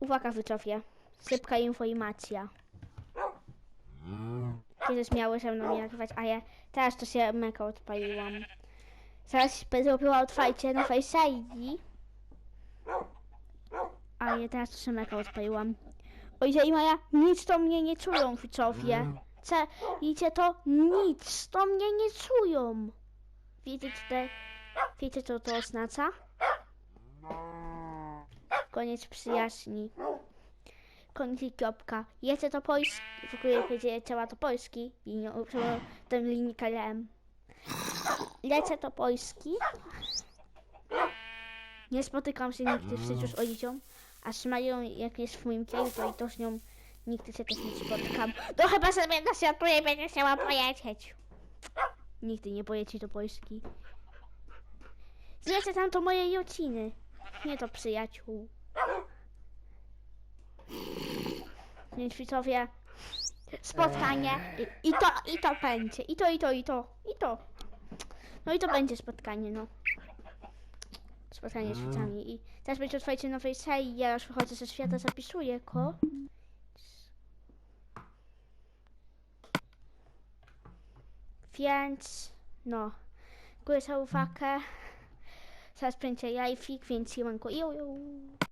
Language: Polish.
Uwaga widzowie, szybka informacja. Kiedyś miały ze mną nagrywać, a ja teraz to się mega odpaliłam. Zaraz będę robiła otwarcie nowej serii. A ja teraz to się mega odpaliłam. Ojcze i Maja, nic to mnie nie czują widzowie. Ce, widzicie to? Nic to mnie nie czują. Wiecie te, wiecie co to oznacza? Koniec przyjaźni. Koniec i kropka. Jest to polski, w ogóle powiedzieć trzeba to polski, linią, ten linijka lem. Lecę to polski. Nie spotykam się nigdy w życiu z Olicą, a z jak jest w moim kraju, to i to z nią nigdy się też nie spotykam. To chyba sobie na światło i będę chciała pojechać. Nigdy nie pojedzie do Polski. Zlecę tam to moje rodziny, nie do przyjaciół. Więc widzowie, spotkanie i, i to, i to będzie, i to, i to, i to, i to. No i to będzie spotkanie, no. Spotkanie z widzami i teraz będzie otwarcie nowej serii, ja już wychodzę ze świata, zapisuję ko. Więc, no, dziękuję za uwagę. Zaraz będzie jajfik, więc siłanko, jo, jo.